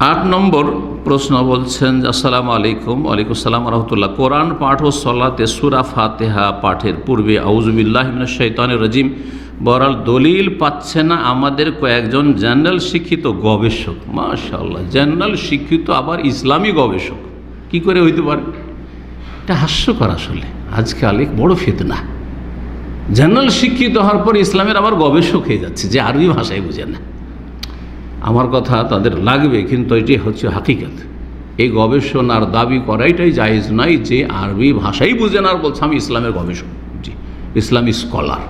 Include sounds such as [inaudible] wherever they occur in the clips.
আট নম্বর প্রশ্ন বলছেন, আসসালামু আলাইকুম। ওয়ালাইকুম আসসালাম রহমতুল্লাহ। কোরআন পাঠ ও সলাতে সুরা ফাতেহা পাঠের পূর্বে আউজুবিল্লাহ শৈতানের রাজিম। বরাল দলিল পাচ্ছে না আমাদের কয়েকজন জেনারেল শিক্ষিত গবেষক। মাশাল্লাহ জেনারেল শিক্ষিত আবার ইসলামী গবেষক। কি করে হইতে পারে? এটা হাস্যকর আসলে। আজকাল এক বড় ফেতনা। জেনারেল শিক্ষিত হওয়ার পর ইসলামের আবার গবেষক হয়ে যাচ্ছে, যে আরবি ভাষায় বুঝে না। আমার কথা তাদের লাগবে, কিন্তু এটি হচ্ছে হাকিকত। এই গবেষণার দাবি করাইটাই জায়েজ নয় যে আরবি ভাষাই বুঝে না আর বলছে আমি ইসলামের গবেষক। জি, ইসলামী স্কলার,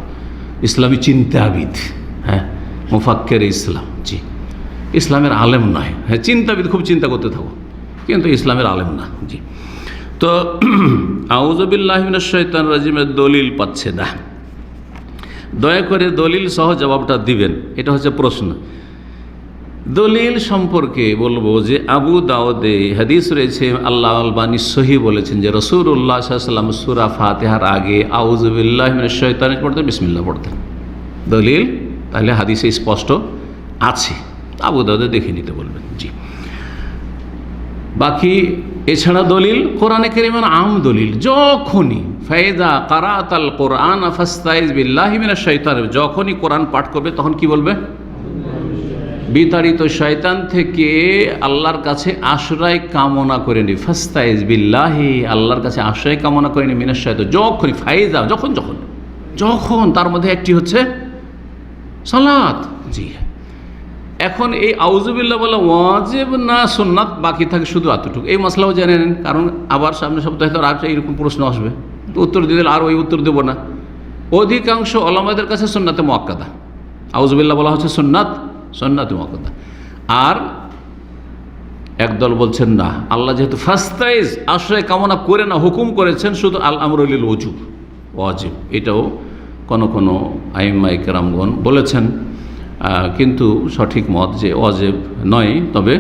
ইসলামী চিন্তাবিদ হ্যাঁ মুফাক্কের ইসলাম, জি। ইসলামের আলেম নয়। হ্যাঁ চিন্তাবিদ খুব চিন্তা করতে থাকো, কিন্তু ইসলামের আলেম না, জি। তো [clears throat] আউজবিল্লাহমিন শৈতান রাজিমের দলিল পাচ্ছে না। দয়া করে দলিল সহ জবাবটা দিবেন, এটা হচ্ছে প্রশ্ন। দলিল সম্পর্কে বলব যে আবু দাউদে হাদিস রয়েছে, আল্লাহ আলবানী সহি বলেছেন যে রসুল্লাহ সাল্লাম সুরা ফাতেহার আগে আউজবিল্লাহ শৈতান পড়তেন বিসমিল্লা পড়তেন। দলিল তাহলে হাদিসে স্পষ্ট আছে। আবু দাউদে দেখে নিতে বলবেন, জি। বাকি এছাড়া দলিল, কোরআনে কেরিমের আম দলিল, যখনই ফায়দা কারাত আল কোরআন আফাস্তাইজ বিল্লাহিমিনা শৈতান যখনই কোরআন পাঠ করবে তখন কি বলবে? বিতাড়িত শয়তান থেকে আল্লাহর কাছে আশ্রয় কামনা করে নি। ফাস্তাইজ বিল্লাহি, আল্লাহর কাছে আশ্রয় কামনা করে নি মিনার শয়তান। যখনই ফাইজা, যখন যখন যখন তার মধ্যে একটি হচ্ছে সালাত। জি এখন এই আউজুবিল্লাহ বলে ওয়াজেব না সুন্নাত বাকি থাকে শুধু এতটুকু। এই মশলাও জেনে নেন, কারণ আবার সামনে সপ্তাহে তো আর এইরকম প্রশ্ন আসবে। উত্তর দিয়ে দিলে আর ওই উত্তর দেবো না। অধিকাংশ ওলামাদের কাছে সুন্নাতে মোয়াক্কাদা আউজুবিল্লাহ বলা হচ্ছে সুন্নাত সন্ন্যাত মকদ্দা আর একদল বলছেন, না, আল্লাহ যেহেতু ফাস্তাইজ, আশ্রয় কামনা করে না, হুকুম করেছেন শুধু আল আমরুল অজু ওয়াজিব। এটাও কোনো কোনো আইমাই কেরামগণ বলেছেন। কিন্তু সঠিক মত যে অজেব নয়, তবে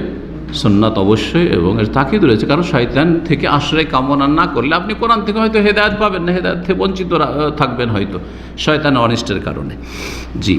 সন্ন্যাত অবশ্যই এবং এর তাকিদ রয়েছে। কারণ শয়তান থেকে আশ্রয় কামনা না করলে আপনি কোরআন থেকে হয়তো হেদায়ত পাবেন না, হেদায়ত থেকে বঞ্চিত থাকবেন হয়তো শয়তান অনিষ্টের কারণে। জি।